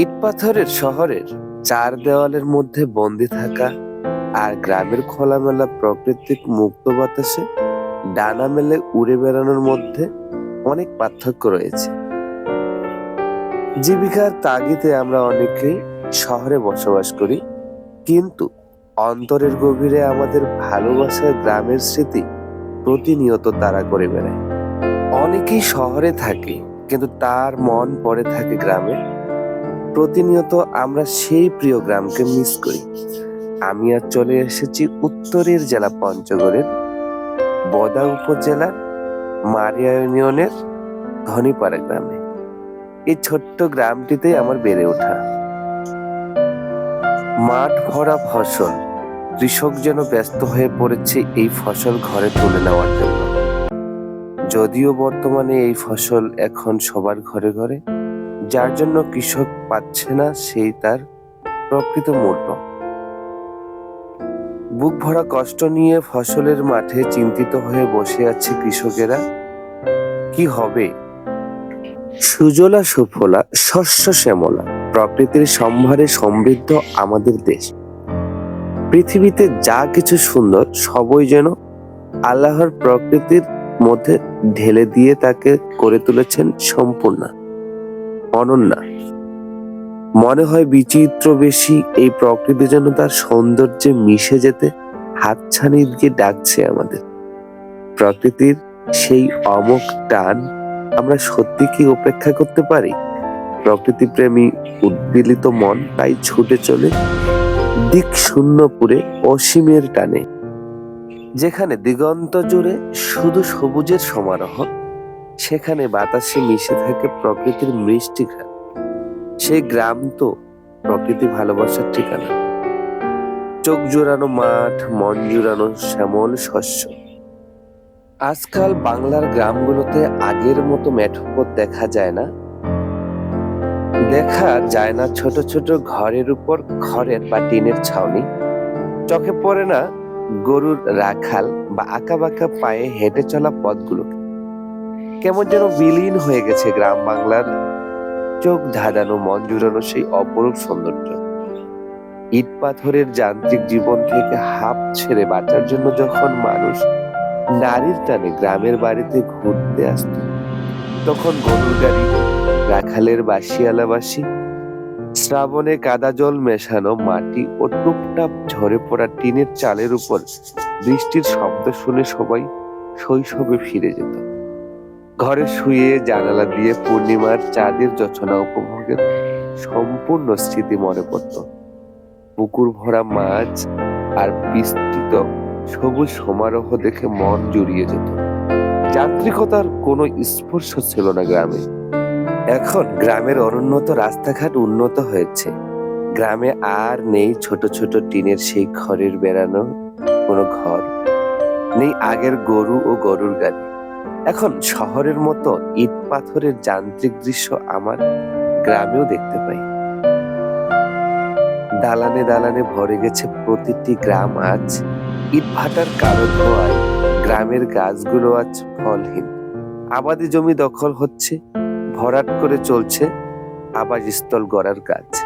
ইট পাথরের শহরের চার দেওয়ালের মধ্যে বন্দি থাকা আর গ্রামের খোলামেলা প্রাকৃতিক মুক্ত বাতাসে ডানা মেলে উড়ে বেড়ানোর মধ্যে অনেক পার্থক্য রয়েছে। জীবিকার তাগিদে আমরা অনেকেই শহরে বসবাস করি, কিন্তু অন্তরের গভীরে আমাদের ভালোবাসার গ্রামের স্মৃতি প্রতিনিয়ত তারা করে বেড়ায়। অনেকেই শহরে থাকে, কিন্তু তার মন পড়ে থাকে গ্রামে। প্রতিনিয়ত আমরা সেই প্রিয় গ্রামকে মিস করি। আমি আর চলে এসেছি উত্তরের জেলা পঞ্চগড়ের বদা উপজেলার মারিয়া ইউনিয়নের ধনীপাড়া গ্রামে। এই ছোট্ট গ্রামটিতে আমার বেড়ে ওঠা। মাঠ ভরা ফসল, কৃষক যেন ব্যস্ত হয়ে পড়েছে এই ফসল ঘরে তুলে নেওয়ার জন্য। যদিও বর্তমানে এই ফসল এখন সবার ঘরে ঘরে যার জন্য কৃষক পাচ্ছে না সেই তার প্রকৃত মূল্য। বুক ভরা কষ্ট নিয়ে ফসলের মাঠে চিন্তিত হয়ে বসে আছে কৃষকেরা। কি হবে? সুজলা সুফলা, শস্য শ্যামলা প্রকৃতির সম্ভারে সমৃদ্ধ আমাদের দেশ। পৃথিবীতে যা কিছু সুন্দর সবই যেন আল্লাহর প্রকৃতির মধ্যে ঢেলে দিয়ে তাকে করে তুলেছেন সম্পূর্ণ। অনন্যা। মনে হয় বিচিত্র বেশি এই প্রকৃতি যেন তার সৌন্দর্যে মিশে যেতে হাতছানি দিয়ে ডাকছে আমাদের। প্রকৃতির সেই অমোক টান আমরা সত্যি কি উপেক্ষা করতে পারি? প্রকৃতি প্রেমী উদ্বেলিত মন তাই ছুটে চলে দিক শূন্যপুরে অসীমের টানে, যেখানে দিগন্ত জুড়ে শুধু সবুজের সমারোহ সেখানে বাতাসে মিশে থাকে প্রকৃতির মিষ্টি ঘ্রাণ সেই গ্রাম তো প্রকৃতি ভালোবাসার ঠিকানা। চোখ জোড়ানো মাঠ, মন জুড়ানো শ্যামল শস্য। আজকাল বাংলার গ্রামগুলোতে আগের মতো মেঠোপথ দেখা যায় না। দেখা যায় না ছোট ছোট ঘরের উপর খড়ের বা টিনের ছাউনি। চোখে পড়ে না গরুর রাখাল বা আঁকা বাঁকা পায়ে হেঁটে চলা পথগুলোকে। কেমন যেন বিলীন হয়ে গেছে গ্রাম বাংলার চোখ ধাঁধানো, মন জুড়ানো সেই অপরূপ সৌন্দর্য। ইট পাথরের যান্ত্রিক জীবন থেকে হাঁপ ছেড়ে বাঁচার জন্য যখন মানুষ নারীর টানে গ্রামের বাড়িতে ঘুরতে আসতো, তখন গরুর গাড়ি, রাখালের বাসিয়ালা বাসি শ্রাবণে কাদা জল মেশানো মাটি ও টুপটাপ ঝরে পড়া টিনের চালের উপর বৃষ্টির শব্দ শুনে সবাই শৈশবে ফিরে যেত। ঘরে শুয়ে জানালা দিয়ে পূর্ণিমার চাঁদের যোচনা উপভোগের সম্পূর্ণ স্মৃতি মনে পড়ত। পুকুর ভরা মাছ আর বিস্তৃত সবুজ সমারোহ দেখে মন জুড়িয়ে যেত। যান্ত্রিকতার কোনো স্পর্শ ছিল না গ্রামে। এখন গ্রামের অনুন্নত রাস্তাঘাট উন্নত হয়েছে। গ্রামে আর নেই ছোট ছোট টিনের সেই ঘরের বেড়ানো কোনো ঘর, নেই আগের গরু ও গরুর গাড়ি। এখন শহরের মতো ইট পাথরের যান্ত্রিক দৃশ্য আমার গ্রামেও দেখতে পাই। দালানে দালানে ভরে গেছে প্রতিটি গ্রাম আজ। ইট ভাটার কালো ধোয়ায় গ্রামের গাছগুলো আজ ফলহীন। আবাদি জমি দখল হচ্ছে, ভরাট করে চলছে আবাসস্থল গড়ার কাজ